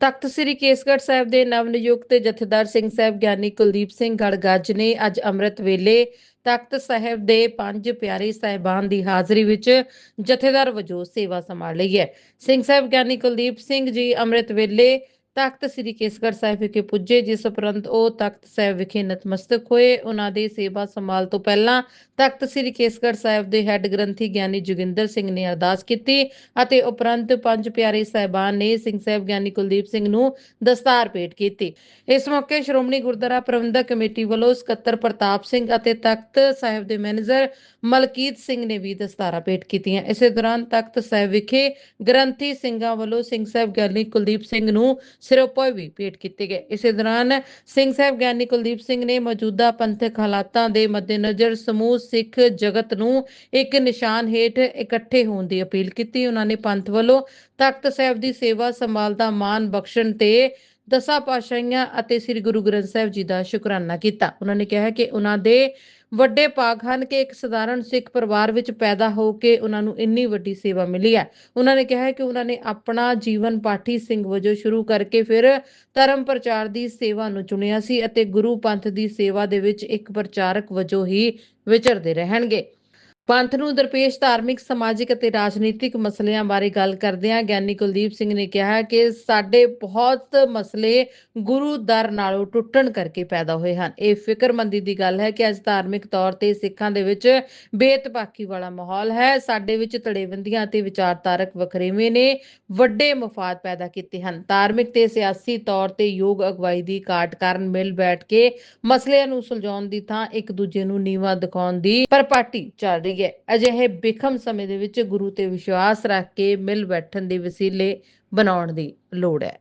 ਤਖਤ ਸ੍ਰੀ ਕੇਸਗੜ੍ਹ ਸਾਹਿਬ ਦੇ ਨਵ ਨਿਯੁਕਤ ਜਥੇਦਾਰ ਸਿੰਘ ਸਾਹਿਬ ਗਿਆਨੀ ਕੁਲਦੀਪ ਸਿੰਘ ਗੜਗੱਜ ਨੇ ਅੱਜ ਅੰਮ੍ਰਿਤ ਵੇਲੇ ਤਖਤ ਸਾਹਿਬ ਦੇ ਪੰਜ ਪਿਆਰੇ ਸਾਹਿਬਾਨ ਦੀ ਹਾਜ਼ਰੀ ਵਿੱਚ ਜਥੇਦਾਰ ਵਜੋਂ ਸੇਵਾ ਸੰਭਾਲ ਲਈ ਹੈ। ਸਿੰਘ ਸਾਹਿਬ, ਗਿਆਨੀ ਕੁਲਦੀਪ ਸਿੰਘ ਜੀ, ਅੰਮ੍ਰਿਤ ਵੇਲੇ ਤਖਤ ਸ੍ਰੀ ਕੇਸਗੜ੍ਹ ਸਾਹਿਬ ਵਿਖੇ ਪੁੱਜੇ, ਜਿਸ ਉਪਰੰਤ ਉਹ ਤਖਤ ਸਾਹਿਬ ਵਿਖੇ ਨਤਮਸਤਕ ਹੋਏ। ਉਹਨਾਂ ਦੇ ਸੇਵਾ ਸੰਭਾਲ ਤੋਂ ਪਹਿਲਾਂ ਤਖਤ ਸ੍ਰੀ ਕੇਸਗੜ੍ਹ ਸਾਹਿਬ ਦੇ ਹੈੱਡ ਗ੍ਰੰਥੀ ਗਿਆਨੀ ਜੋਗਿੰਦਰ ਸਿੰਘ ਨੇ ਅਰਦਾਸ ਕੀਤੀ ਅਤੇ ਉਪਰੰਤ ਪੰਜ ਪਿਆਰੇ ਸਾਹਿਬਾਨ ਨੇ ਸਿੰਘ ਸਾਹਿਬ ਗਿਆਨੀ ਕੁਲਦੀਪ ਸਿੰਘ ਨੂੰ ਦਸਤਾਰ ਭੇਟ ਕੀਤੀ। ਇਸ ਮੌਕੇ ਸ਼੍ਰੋਮਣੀ ਗੁਰਦੁਆਰਾ ਪ੍ਰਬੰਧਕ ਕਮੇਟੀ ਵੱਲੋਂ ਸਕੱਤਰ ਪ੍ਰਤਾਪ ਸਿੰਘ ਅਤੇ ਤਖਤ ਸਾਹਿਬ ਦੇ ਮੈਨੇਜਰ ਮਲਕੀਤ ਸਿੰਘ ਨੇ ਵੀ ਦਸਤਾਰਾਂ ਭੇਟ ਕੀਤੀਆਂ। ਇਸੇ ਦੌਰਾਨ ਤਖਤ ਸਾਹਿਬ ਵਿਖੇ ਗ੍ਰੰਥੀ ਸਿੰਘਾਂ ਵੱਲੋਂ ਸਿੰਘ ਸਾਹਿਬ ਗਿਆਨੀ ਕੁਲਦੀਪ ਸਿੰਘ ਨੂੰ ਸਿਰੋਪੇ ਵੀ ਭੇਟ ਕੀਤੇ ਗਏ। ਇਸੇ ਦੌਰਾਨ ਸਿੰਘ ਸਾਹਿਬ ਗਿਆਨੀ ਕੁਲਦੀਪ ਸਿੰਘ ਨੇ ਮੌਜੂਦਾ ਪੰਥਕ ਹਾਲਾਤਾਂ ਦੇ ਮੱਦੇਨਜ਼ਰ ਸਮੂਹ ਸਿੱਖ ਜਗਤ ਨੂੰ ਇੱਕ ਨਿਸ਼ਾਨ ਹੇਠ ਇਕੱਠੇ ਹੋਣ ਦੀ ਅਪੀਲ ਕੀਤੀ। ਉਹਨਾਂ ਨੇ ਪੰਥ ਵੱਲੋਂ ਤਖਤ ਸਾਹਿਬ ਦੀ ਸੇਵਾ ਸੰਭਾਲ ਦਾ ਮਾਣ ਬਖਸ਼ਣ ਤੇ ਦਸਾਂ ਪਾਤਸ਼ਾਹੀਆਂ ਅਤੇ ਸ੍ਰੀ ਗੁਰੂ ਗ੍ਰੰਥ ਸਾਹਿਬ ਜੀ ਦਾ ਸ਼ੁਕਰਾਨਾ ਕੀਤਾ। ਉਹਨਾਂ ਨੇ ਕਿਹਾ ਕਿ ਉਹਨਾਂ ਦੇ ਵੱਡੇ ਭਾਗ ਹਨ ਕਿ ਇੱਕ ਸਧਾਰਨ ਸਿੱਖ ਪਰਿਵਾਰ ਵਿੱਚ ਪੈਦਾ ਹੋ ਕੇ ਉਹਨਾਂ ਨੂੰ ਇੰਨੀ ਵੱਡੀ ਸੇਵਾ ਮਿਲੀ ਹੈ। ਉਹਨਾਂ ਨੇ ਕਿਹਾ ਕਿ ਉਹਨਾਂ ਨੇ ਆਪਣਾ ਜੀਵਨ ਪਾਠੀ ਸਿੰਘ ਵਜੋਂ ਸ਼ੁਰੂ ਕਰਕੇ ਫਿਰ ਧਰਮ ਪ੍ਰਚਾਰ ਦੀ ਸੇਵਾ ਨੂੰ ਚੁਣਿਆ ਸੀ ਅਤੇ ਗੁਰੂ ਪੰਥ ਦੀ ਸੇਵਾ ਦੇ ਵਿੱਚ ਇੱਕ ਪ੍ਰਚਾਰਕ ਵਜੋਂ ਹੀ ਵਿਚਰਦੇ ਰਹਿਣਗੇ। ਪੰਥ ਨੂੰ ਦਰਪੇਸ਼ ਧਾਰਮਿਕ, ਸਮਾਜਿਕ ਅਤੇ ਰਾਜਨੀਤਿਕ ਮਸਲਿਆਂ ਬਾਰੇ ਗੱਲ ਕਰਦਿਆਂ ਗਿਆਨੀ ਕੁਲਦੀਪ ਸਿੰਘ ਨੇ ਕਿਹਾ ਕਿ ਸਾਡੇ ਬਹੁਤ ਮਸਲੇ ਗੁਰੂ ਦਰ ਨਾਲੋਂ ਟੁੱਟਣ ਕਰਕੇ ਪੈਦਾ ਹੋਏ ਹਨ। ਇਹ ਫਿਕਰਮੰਦੀ ਦੀ ਗੱਲ ਹੈ ਕਿ ਅੱਜ ਧਾਰਮਿਕ ਤੌਰ ਤੇ ਸਿੱਖਾਂ ਦੇ ਵਿੱਚ ਬੇਤਬਾਕੀ ਵਾਲਾ ਮਾਹੌਲ ਹੈ। ਸਾਡੇ ਵਿੱਚ ਤੜੇਬੰਦੀਆਂ ਅਤੇ ਵਿਚਾਰਧਾਰਕ ਵਖਰੇਵੇਂ ਨੇ ਵੱਡੇ ਮਫਾਦ ਪੈਦਾ ਕੀਤੇ ਹਨ। ਧਾਰਮਿਕ ਤੇ ਸਿਆਸੀ ਤੌਰ ਤੇ ਯੋਗ ਅਗਵਾਈ ਦੀ ਘਾਟ ਕਾਰਨ ਮਿਲ ਬੈਠ ਕੇ ਮਸਲਿਆਂ ਨੂੰ ਸੁਲਝਾਉਣ ਦੀ ਥਾਂ ਇੱਕ ਦੂਜੇ ਨੂੰ ਨੀਵਾ ਦਿਖਾਉਣ ਦੀ ਪਰਪਾਟੀ ਚੱਲ ਰਹੀ ਹੈ। ਅਜਿਹੇ ਬਿਖਮ ਸਮੇਂ ਦੇ ਵਿੱਚ ਗੁਰੂ ਤੇ ਵਿਸ਼ਵਾਸ ਰੱਖ ਕੇ ਮਿਲ ਬੈਠਣ ਦੇ ਵਸੀਲੇ ਬਣਾਉਣ ਦੀ ਲੋੜ ਹੈ।